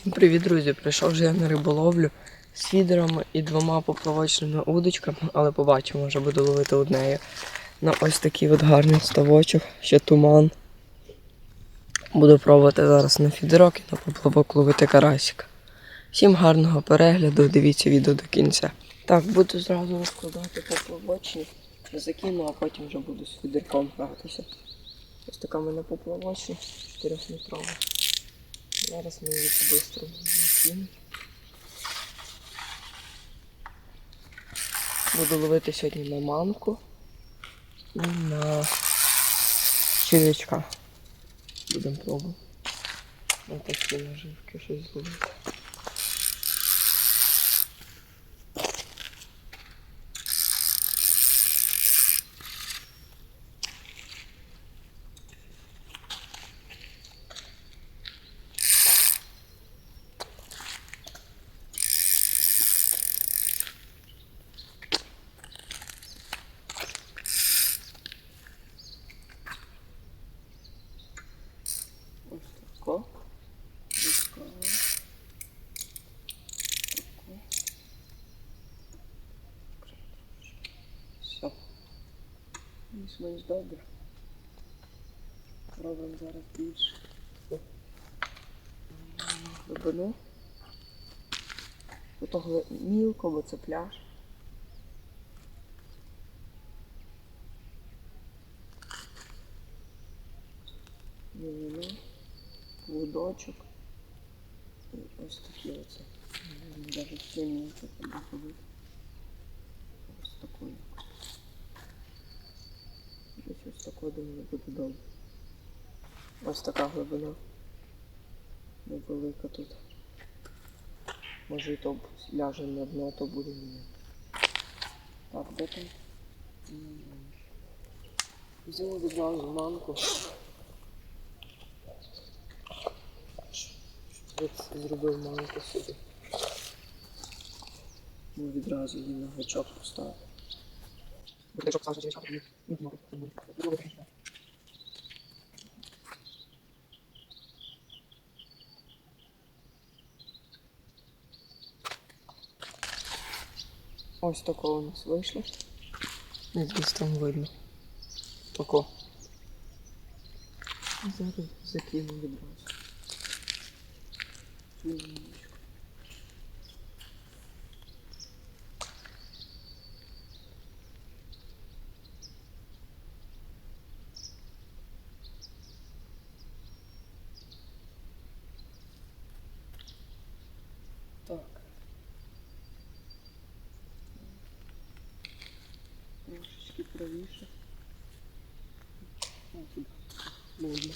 Всім привіт, друзі! Прийшов вже я на риболовлю з фідерами і двома поплавочними удочками, але побачимо, вже буду ловити однею. На ось такий от гарний ставочок, ще туман. Буду пробувати зараз на фідерок і на поплавок ловити карасика. Всім гарного перегляду, дивіться відео до кінця. Так, буду зразу розкладати поплавочні, закину, а потім вже буду з фідерком гратися. Ось така в мене поплавочна, 4-метрова. Зараз ми її швидко закинемо. Буду ловити сьогодні на манку і на червячка. Будемо пробувати. На такі наживки щось зловити. Ось тако. Пускаю. Тако. Все. Більш-менш добре. Робимо зараз більше. Глибину. Ото гли- мілко, бо це пляж. Глибину. Лудочок. І ось такі оце. Навіть місце туди ходити. Ось такою. Десь ось такою думаю буде добре. Ось така глибина. Невелика тут. Може і то ляже на дно, то буде ні. Так, де там? Взяли відразу манку. Зробив манку собі. Ну, відразу її на гачок поставив. Гачок поставив, що гачок, не знаю. Ось такого у нас вийшло. Десь там видно. Тако. Зараз закину відразу. Правіше. Можна.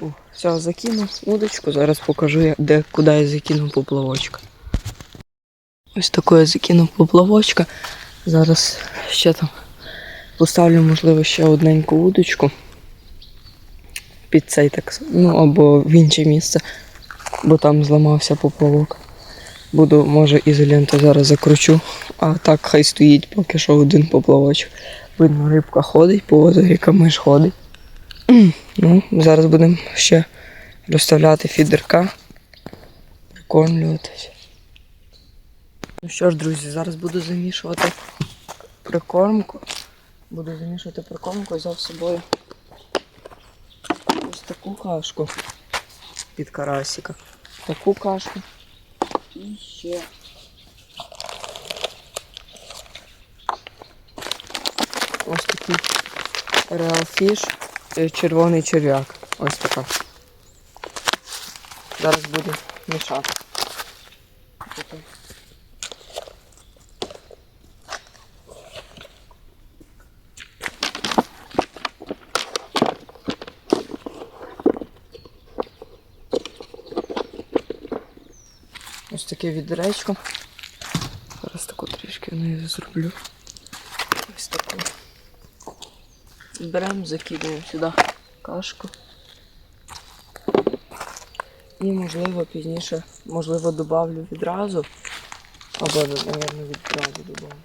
О, все, закинув удочку. Зараз покажу, де, куди я закинув поплавочка. Ось таку я закинув поплавочка. Зараз ще там поставлю, можливо, ще одненьку удочку. Під цей так, ну або в інше місце, бо там зламався поплавок. Буду, може, ізоленту зараз закручу, а так хай стоїть поки що один поплавочок. Видно, рибка ходить, по озері камиш ходить. Ну, зараз будемо ще розставляти фідерка, прикормлюватись. Ну що ж, друзі, зараз буду замішувати прикормку. Буду замішувати прикормку, взяв з собою ось таку кашку під карасика. Таку кашку. І ще. Ось такий е, червоний черв'як. Ось така. Зараз буду мішати. таке відречко. Зараз таку трішки в неї зроблю. Ось таку. Беремо, закидуємо сюди кашку. І можливо пізніше, можливо, додавлю відразу. Або, мабуть, відразу додавлю.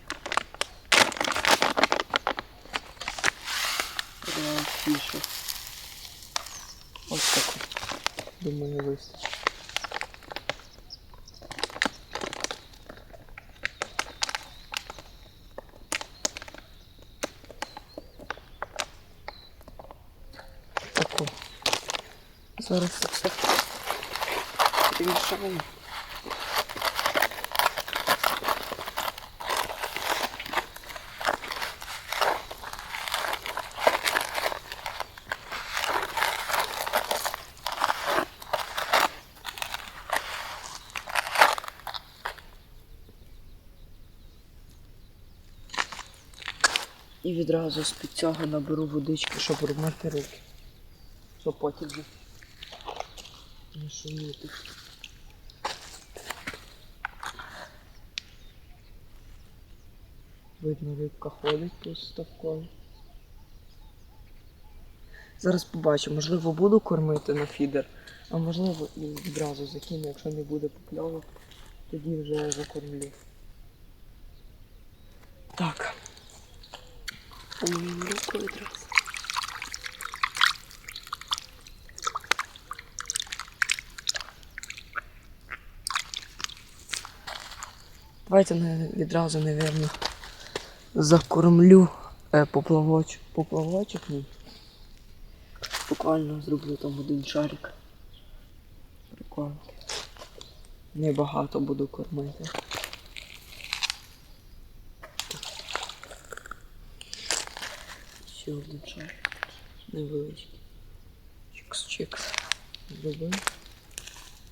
Кишу. Ось таку. Думаю, вистачить. Зараз все підмішаємо. І відразу з-під цього наберу водички, щоб робити руки. Щоб потім не шуміти. Видно, рибка ходить тут ставком. Зараз побачу, можливо, буду кормити на фідер, а можливо і відразу закину, якщо не буде покльовок, тоді вже закормлю. Так. Помию руку відразу. Давайте не- відразу, напевно, закормлю е, поплавоч, поплавочок мій. Буквально зроблю там один шарик. Прикольно. Небагато буду кормити. Ще один шарик. Невеличкий. Чикс-чикс. Зробив.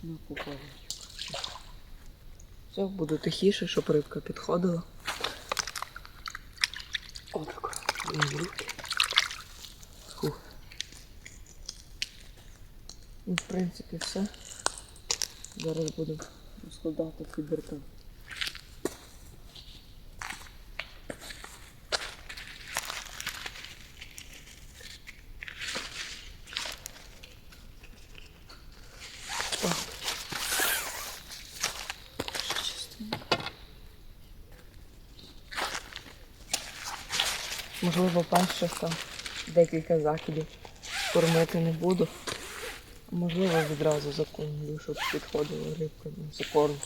На поплавочок. Все, буду тихіше, щоб рибка підходила. Отак. Фух. Ну, в принципі, все. Зараз будемо розкладати фіберка. Так. Чистенько. Можливо, перших там декілька закидів кормити не буду. Можливо, відразу закормлю, щоб підходила рибка на закорм.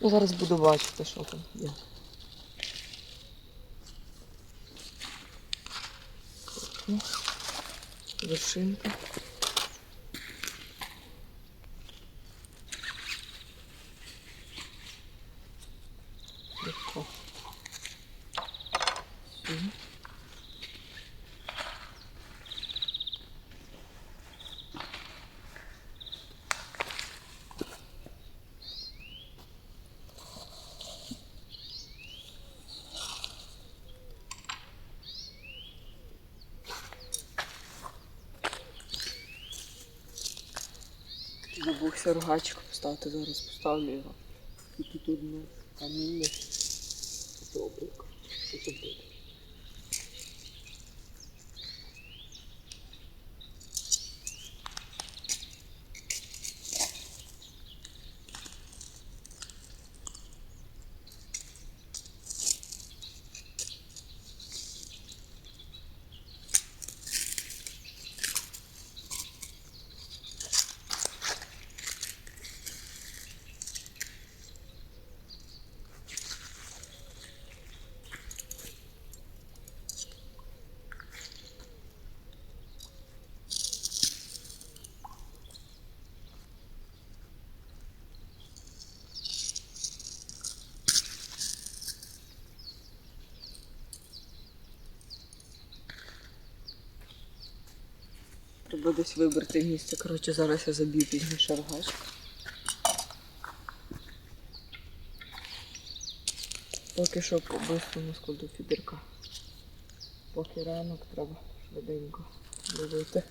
Ну, зараз буду бачити, що там є. Вершинка. Легко. Сюди. Забувся рогачик поставити, зараз поставлю його. І тут одну каміння. Добре. Треба десь вибрати місце. Коротше, зараз я заб'ю пізніше рогачик. Поки що по-бистрому складу фібірка. Поки ранок треба швиденько ловити.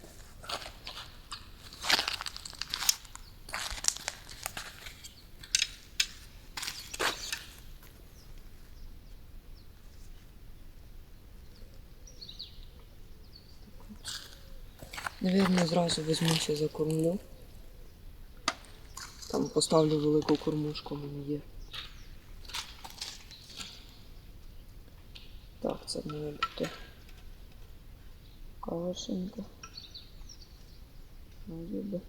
Навірно, зразу візьмуся за кормлю. Там поставлю велику кормушку, у мене є. Так, це має бути калашенька. Ніби.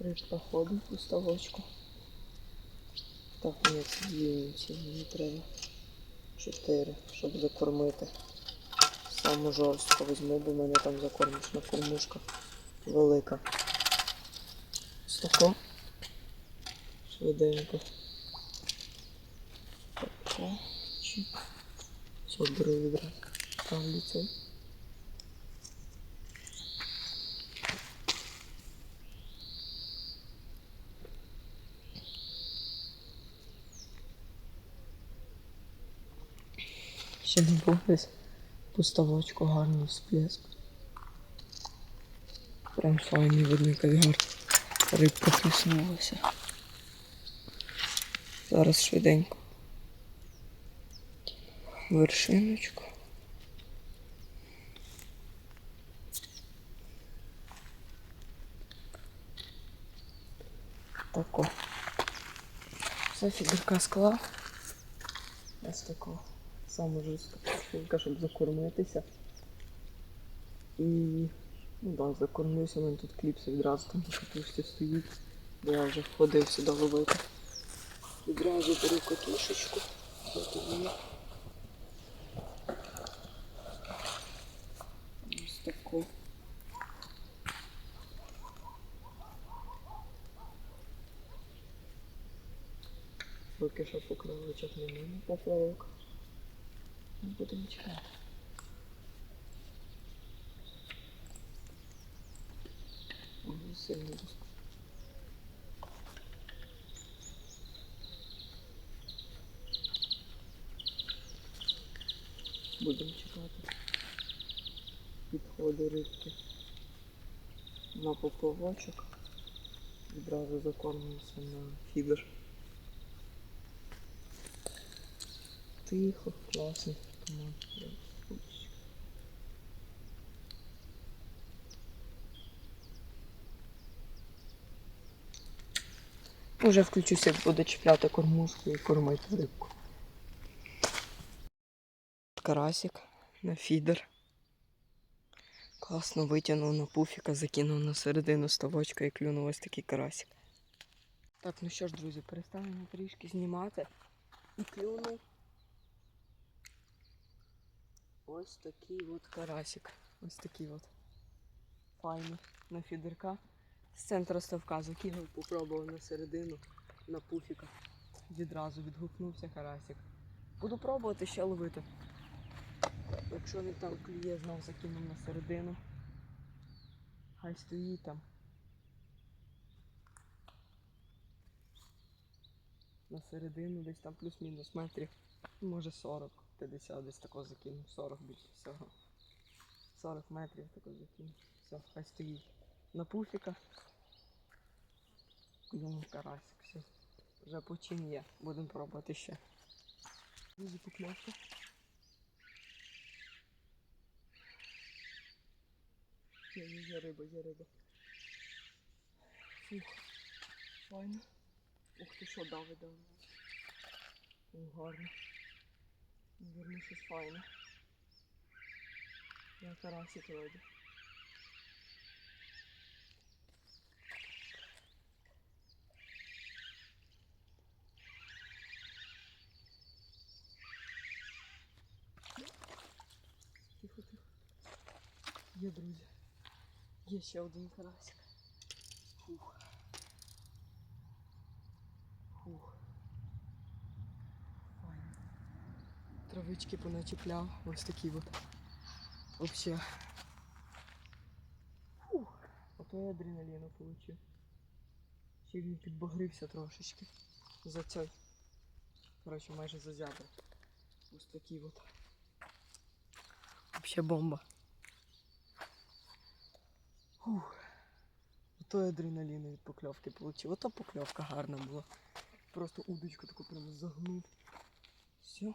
Рибка ходить у ставочку. Так, ні, це дві ці мені треба. Чотири, щоб закормити. Саму жорстко візьму, бо в мене там закормочна кормушка велика. Стако. Швиденько. Тако. Все, беру відра. Ставлю цей. Ще не був поставочку гарний всплеск. Прям файний видно, гарно рибка плюснулася. Зараз швиденько. Вершиночку. Тако. Все фігурка склав. Ось тако. Саме жорстка щоб закормитися. І ну так, закормився, мене тут кліпси відразу там катушці стоїть. Бо я вже ходив сюди ловити. Відразу беру катушечку. Ось таку. Поки що поклавочок немає поплавок. Будемо чекати. Будемо чекати. Підходи рибки на поплавочок. Відразу закормимося на фідер. Тихо, класно. Уже включуся, буду чіпляти кормушку і кормити рибку. Карасик на фідер. Класно витягнув на пуфіка, закинув на середину ставочка і клюнув ось такий карасик. Так, ну що ж, друзі, перестанемо трішки знімати. І клюнув. Ось такий от карасик. Ось такий от. Файний на фідерка. З центру ставка закинув, попробував на середину, на пуфіка. Відразу відгукнувся карасик. Буду пробувати ще ловити. Якщо не там клює, знов закинув на середину. Хай стоїть там. На середину десь там плюс-мінус метрів. Може 40, 50 десь такого закинув. 40 більше всього. 40 метрів такого закинув. Все, хай стоїть. На пуфіка. Клюнув карасик. Все. Вже почин є. Будемо пробувати ще. Дуже покльовка. Є, є, є риба, є риба. Фух. Файно. Ух ти що дави дави. Гарно. Наверно, щось файне. Я карасик вроді. Тихо, тихо. Є, друзі. Є ще один карасик. Фух. Фух. Травички поначіпляв. Ось такі от. Вообще. Фух. Ото я адреналіну получив. Ще він підбагрився трошечки. За цей. Коротше, майже за зябра. Ось такі от. Вообще бомба. Фух. Ото я від покльовки получив. Ото покльовка гарна була. Просто удочку таку прямо загнув. Все.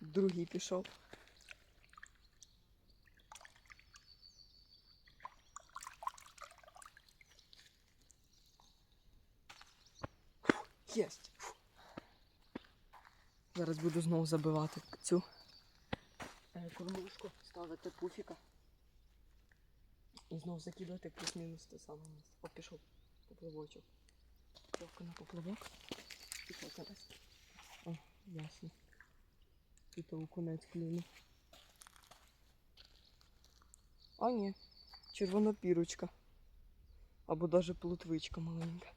Другий пішов. Єсть. Зараз буду знову забивати цю е, кормушку, ставити пуфіка. І знову закидувати плюс-мінус те саме місце. О, пішов поплавочок. Трохи на поплавок. Пішов зараз. О, ясно. Тут окунець клюнув. А ні, червонопірочка. Або навіть плутвичка маленька.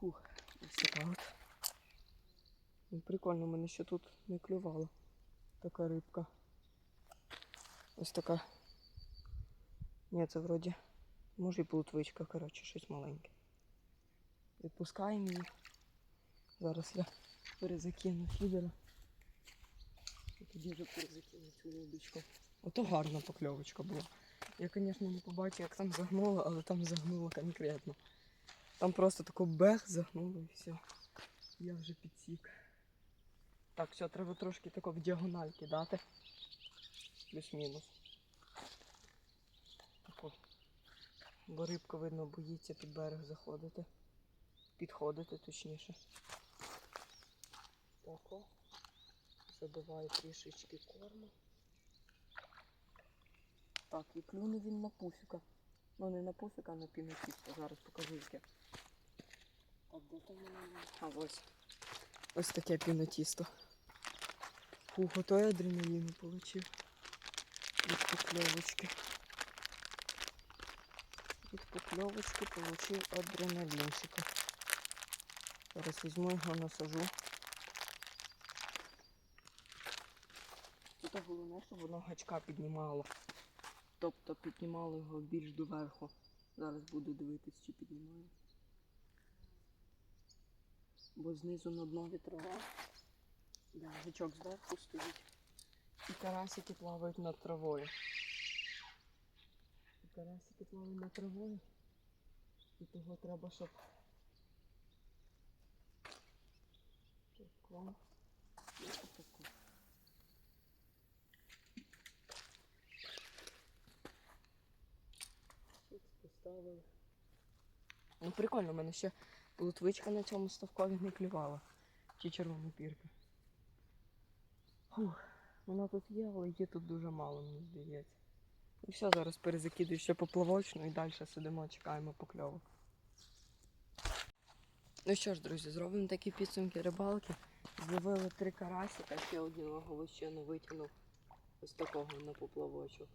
Фух, ось така от. Ну, Прикольно, мене ще тут не клювала така рибка. Ось така. Ні, це вроді. Може і плутвичка, коротше, щось маленьке. Відпускаємо її. Зараз я перезакину фідера. Тоді вже перезакину цю удочку. Ото гарна покльовочка була. Я, звісно, не побачив, як там загнуло, але там загнуло конкретно. Там просто тако бех загнуло і все. Я вже підсік. Так, все, треба трошки тако в діагональ кидати. Плюс-мінус. Бо рибка, видно, боїться під берег заходити. Підходити точніше. Тако. Забиваю трішечки корму. Так, і клюнув він на пуфіка. Ну не на пуфіка, а на пінотісто. Зараз покажу яке. Так, де там є? А ось. Ось таке пінотісто. Фух, ото я адреналіну получив. Від покльовочки. Від покльовочки получив адреналінчика. Зараз візьму його насажу. Тут головне, щоб воно гачка піднімало. Тобто піднімало його більш доверху. Зараз буду дивитись, чи піднімаю. Бо знизу на дно вітрова. Да, гачок зверху стоїть. І карасики плавають над травою. І карасики плавають над травою. І того треба, щоб Тако. І отако. Тут поставили. Ну прикольно, в мене ще плутвичка на цьому ставкові не клювала. Чи червона пірка. Фух, вона тут є, але її тут дуже мало, мені здається. І все, зараз перезакидую ще поплавочну і далі сидимо, чекаємо покльовок. Ну що ж, друзі, зробимо такі підсумки рибалки. Зловили три карасика, ще одного голощину витягнув ось такого на поплавочок.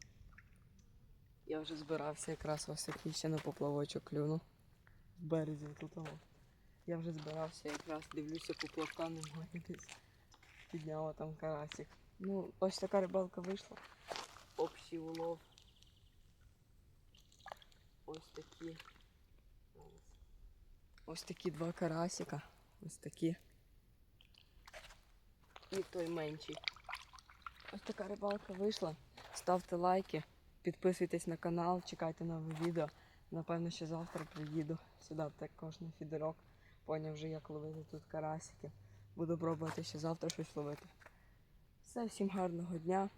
Я вже збирався якраз ось такий ще на поплавочок клюнув. В березі тут. Я вже збирався якраз дивлюся поплавка немає десь. Підняла там карасик. Ну, ось така рибалка вийшла. Общий улов. Ось такі. Ось такі два карасика. Ось такі. І той менший. Ось така рибалка вийшла. Ставте лайки, підписуйтесь на канал, чекайте нове відео. Напевно, ще завтра приїду сюди також на фідерок. Поняв вже, як ловити тут карасики. Буду пробувати ще завтра щось ловити. Все, всім гарного дня.